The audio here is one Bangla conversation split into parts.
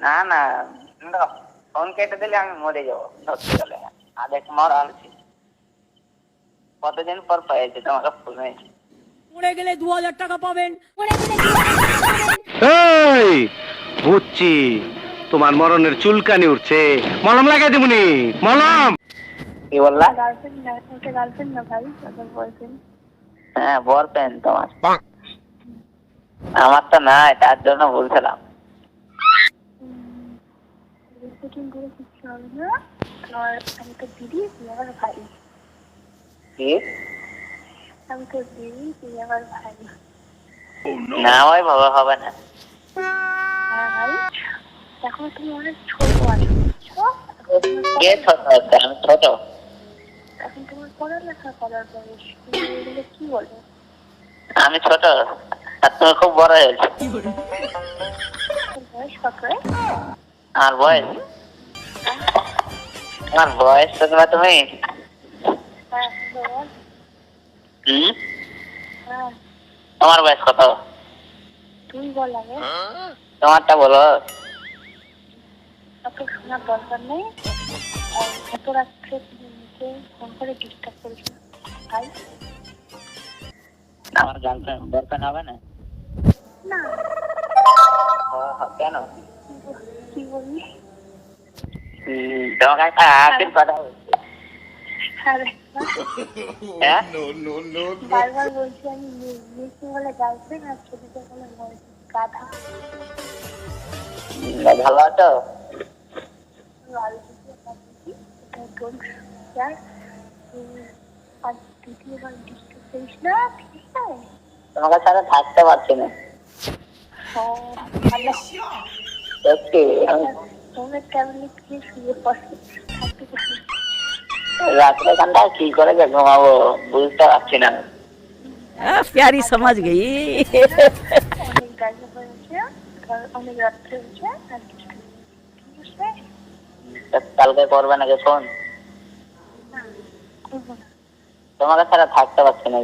না না না, ফোন কেটে দিলে আমি মরে যাব। ধরতে গেলে আদেশ মর আলছি কতদিন পর পেয়েছি তোমাকে ফোনে পড়ে গেলে দু হাজার টাকা পাবেন। এই বুঝছি। তোমার মরণের চুলকানি উঠছে। মলম লাগাই দিবনি মলম। কি বললা? গার্লফ্রেন্ড না ওটা গার্লফ্রেন্ড না ভাই ওটা বয়ফ্রেন্ড হ্যাঁ বর পেন তোমার আমার তো নাই তার জন্য বলছিলাম রিপোর্টিং করে কিচ্ছু হবে না আর আমি তো দিদি তুই আমার ভাই আমি তো দিদি তুই আমার ভাই না ওই ভাবে হবে না হ্যাঁ ভাই এখন তুমি অনেক ছোট আছো আমি ছোট। এখন তোমার পড়ালেখা করার বয়স তুমি কি বলো? আমি ছোট আর তুমি খুব বড় হয়েছো। বয়স কত রে? আমার বয়স? আমার বয়স তুমি? বল হুম? হ্যাঁ তোমার বয়স কত? তুই বল আগে তোমারটা বলো। অত শোনার দরকার নেই এত রাত্রে ফোন করে ডিস্টার্ব করিস ভাই আমার গার্লফ্রেন্ড বয়ফ্রেন্ড হবে না? না। কেন? কি বললি আখির কথা বলছি আরে হ্যাঁ বারবার বলছি আমি বলে গার্লফ্রেন্ড আর ছেলেকে বলে গাধা ভালো আছো তোমাকে ছাড়া থাকতে পারছি না হ্যাঁ সত্যি রাত্রে কি করে ঘুমাবো বুঝতে পারছি না। প্যারি সমাজ গই অনেক রাত্রে হয়েছে আর কালকে করবে নাকি ফোন? তোমাকে ছাড়া থাকতে পারছি না?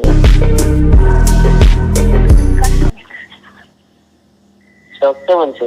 সত্যি বলছি?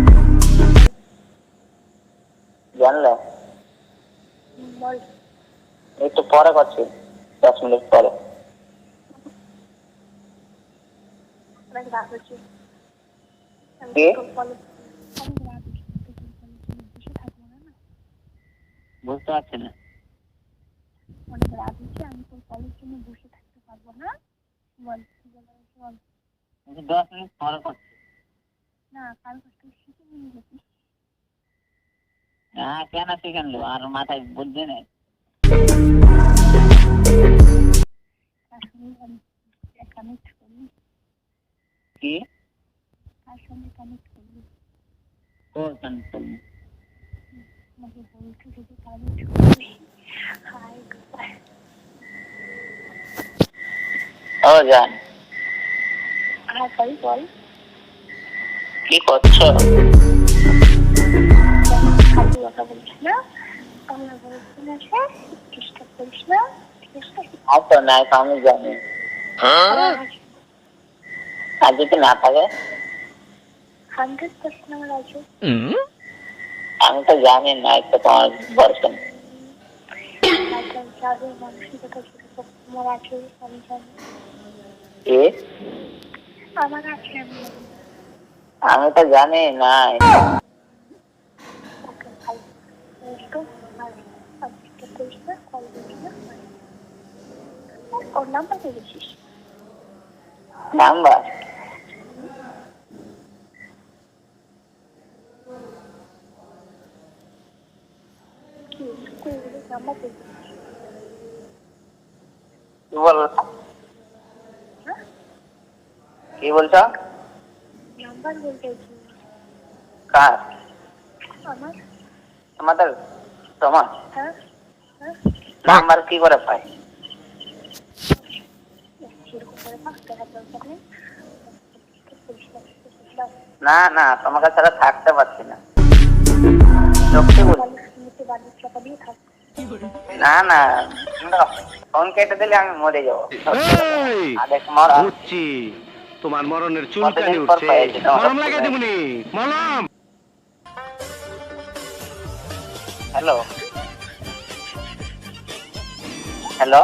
জানলে? একটু পরে করছি দশ মিনিট পরে। বুঝতে পারছি না। অনেক রাত হচ্ছে আমি তোর কলের জন্য বসে থাকতে পারব না। বল দশ মিনিট পরে করছি। না কাল কষ্ট শিখে নিয়ে যেতি হ্যাঁ কেন শিখেন আর মাথায় বুদ্ধি নেই। কি? ও জান। হ্যাঁ কি করছ? কথা করিস না নাই তো আমি জানি। আর যদি না থাকে? হান্ড্রেড পার্সেন্ট আমার আছে। আমি তো জানি না তো তোমার আছে আমি জানি। আমার আছে আমি তো জানি না ওকে ভাই একটু আর আর ডিস্টার্ব করিস না কল করিস না ওর নাম্বার পেয়েছিস? নাম্বার? কি নাম্বার পেয়েছিস? কি বল হ্যাঁ? কি বলছো? নাম্বার কার? আমার। আমাদের? তোমার? হ্যাঁ হ্যাঁ। নাম্বার কি করে পাই সেরকম করে পাঁচ টাকা দরকার নেই না না তোমাকে ছাড়া থাকতে পারছি না। না না ফোন কেটে দিলে আমি মরে যাব। বুঝছি। তোমার মরণের চুলকানি উঠছে। মলম। হ্যালো। হ্যালো।